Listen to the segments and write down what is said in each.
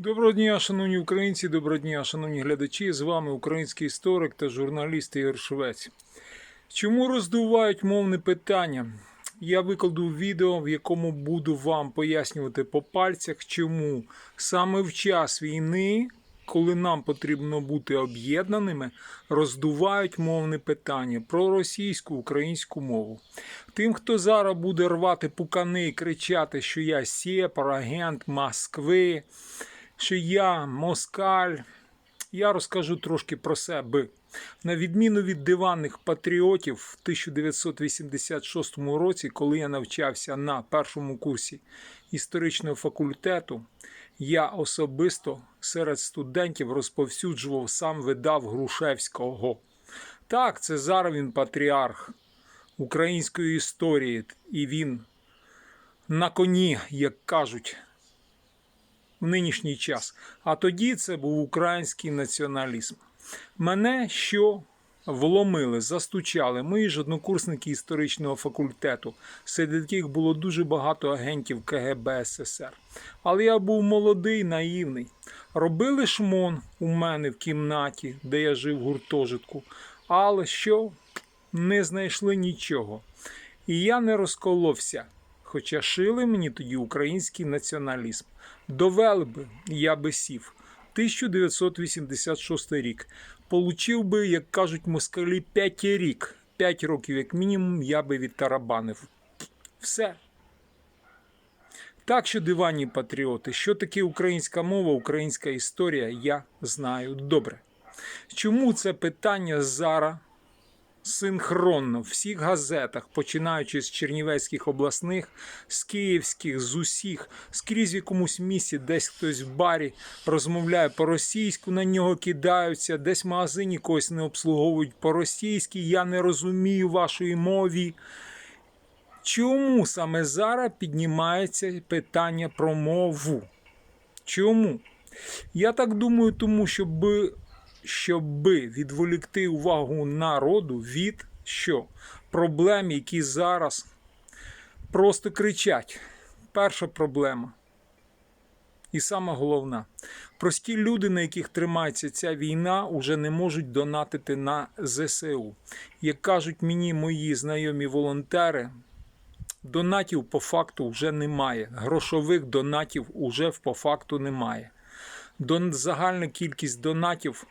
Доброго дня, шановні українці, доброго дня, шановні глядачі. З вами український історик та журналіст Ігор Швець. Чому роздувають мовне питання? Я викладу відео, в якому буду вам пояснювати по пальцях, чому саме в час війни, коли нам потрібно бути об'єднаними, роздувають мовне питання про російську українську мову. Тим, хто зараз буде рвати пукани і кричати, що я сєпар, агент Москви, що я москаль. Я розкажу трошки про себе. На відміну від диванних патріотів в 1986 році, коли я навчався на першому курсі історичного факультету, я особисто серед студентів розповсюджував сам видав Грушевського. Так, це зараз він патріарх української історії, і він на коні, як кажуть, в нинішній час. А тоді це був український націоналізм. Мене що вломили, застучали мої ж однокурсники історичного факультету, серед яких було дуже багато агентів КГБ СССР. Але я був молодий, наївний. Робили шмон у мене в кімнаті, де я жив в гуртожитку, але що не знайшли нічого. І я не розколовся. Хоча шили мені тоді український націоналізм. Довели би, я би сів. 1986 рік. Получив би, як кажуть москалі, 5 рік. 5 років, як мінімум, я би відтарабанив. Все. Так що, диванні патріоти, що таке українська мова, українська історія, я знаю добре. Чому це питання зараз синхронно в всіх газетах, починаючи з чернівецьких обласних, з київських, з усіх, скрізь в якомусь місці, десь хтось в барі розмовляє по-російську, на нього кидаються, десь в магазині когось не обслуговують по-російськи, я не розумію вашої мові. Чому саме зараз піднімається питання про мову? Чому? Я так думаю, тому щоб відволікти увагу народу від що? Проблем, які зараз просто кричать. Перша проблема. І сама головна. Прості люди, на яких тримається ця війна, уже не можуть донатити на ЗСУ. Як кажуть мені мої знайомі волонтери, донатів по факту вже немає. Грошових донатів уже по факту немає. Загальна кількість донатів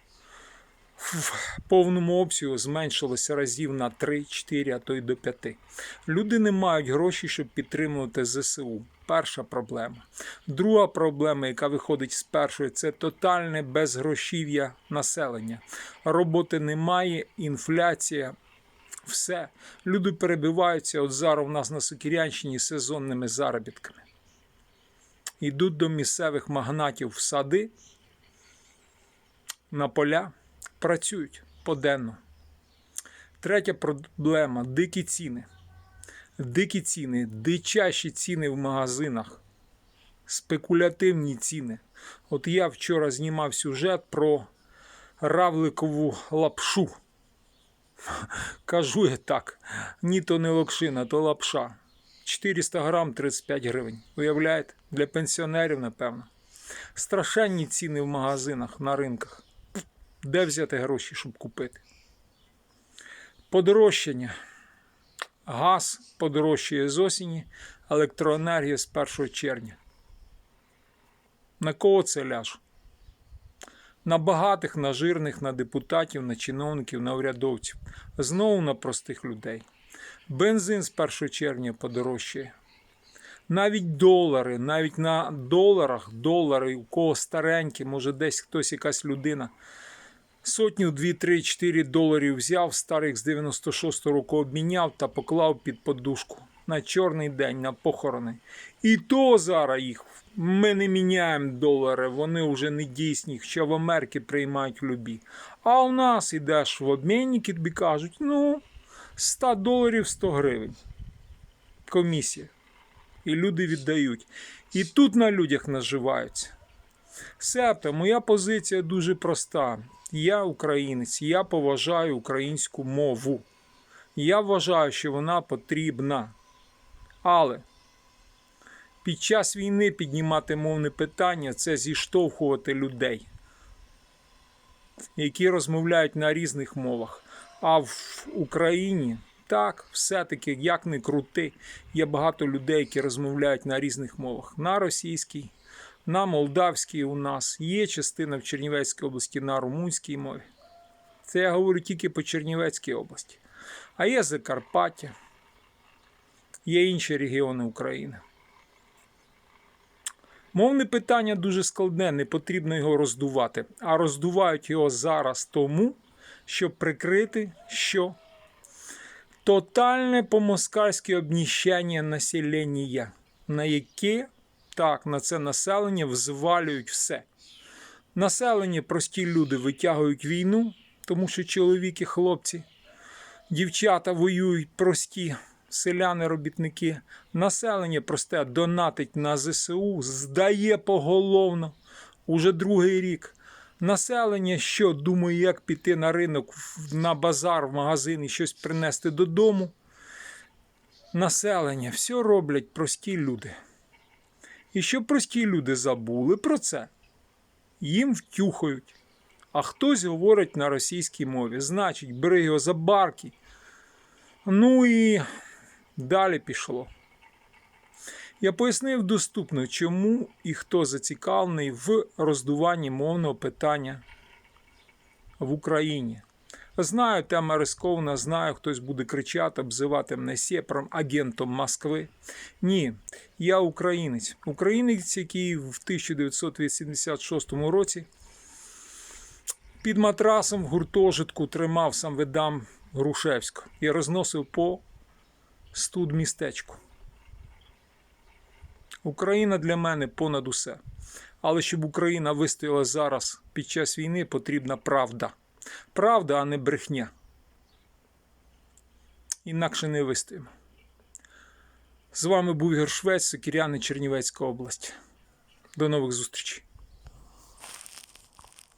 в повному обсягу зменшилося разів на 3-4, а то й до 5. Люди не мають грошей, щоб підтримувати ЗСУ. Перша проблема. Друга проблема, яка виходить з першої, це тотальне безгрошів'я населення. Роботи немає, інфляція. Все. Люди перебиваються. От зараз у нас на Сокірянщині сезонними заробітками. Йдуть до місцевих магнатів в сади, на поля працюють поденно. Третя проблема дикі ціни. Дикі ціни, дичащі ціни в магазинах, спекулятивні ціни. От я вчора знімав сюжет про равликову лапшу. Кажу я так, ні то не локшина, то лапша. 400 грам 35 гривень. Уявляєте? Для пенсіонерів, напевно. Страшенні ціни в магазинах, на ринках. Де взяти гроші, щоб купити? Подорожчання. Газ подорожчає з осені, електроенергія з 1 червня. На кого це ляж? На багатих, на жирних, на депутатів, на чиновників, на урядовців. Знову на простих людей. Бензин з 1 червня подорожчає. Навіть долари, навіть на доларах, долари, у кого старенькі, може десь хтось, якась людина сотню, 2, 3, 4 доларів взяв, старих з 96-го року обміняв та поклав під подушку на чорний день, на похорони. І то зараз їх ми не міняємо долари, вони вже не дійсні, що в Америці приймають любі. А у нас ідеш в обмінники, тобі кажуть, ну, 100 доларів 100 гривень. Комісія. І люди віддають. І тут на людях наживаються. Себто, моя позиція дуже проста. Я українець, я поважаю українську мову. Я вважаю, що вона потрібна. Але Під час війни піднімати мовне питання це зіштовхувати людей, які розмовляють на різних мовах. А в Україні так, все-таки, як не крути, є багато людей, які розмовляють на різних мовах. На російській, на молдавській у нас, є частина в Чернівецькій області на румунській мові. Це я говорю тільки по Чернівецькій області. А є Закарпаття, є інші регіони України. Мовне питання дуже складне, не потрібно його роздувати. А роздувають його зараз тому, щоб прикрити, що тотальне по-москальське обніщання населення, на яке так, на це населення взвалюють все. Населення, прості люди витягують війну, тому що чоловіки, хлопці, дівчата воюють прості, селяни, робітники. Населення просте донатить на ЗСУ, здає поголовно уже другий рік. Населення, що думає, як піти на ринок, на базар, в магазин і щось принести додому. Населення, все роблять прості люди. І щоб прості люди забули про це, їм втюхають. А хтось говорить на російській мові. Значить, бери його за барки. Ну і далі пішло. Я пояснив доступно, чому і хто зацікавлений в роздуванні мовного питання в Україні. Знаю, тема рискована, знаю, хтось буде кричати, обзивати мене сєпром, агентом Москви. Ні, я українець. Українець, який в 1986 році під матрасом в гуртожитку тримав сам видам Грушевську і розносив по студмістечку. Україна для мене понад усе. Але щоб Україна вистояла зараз під час війни, потрібна правда. Правда, а не брехня. Інакше не вистоїмо. З вами був Ігор Швець, Сокіряни, Чернівецька область. До нових зустрічей.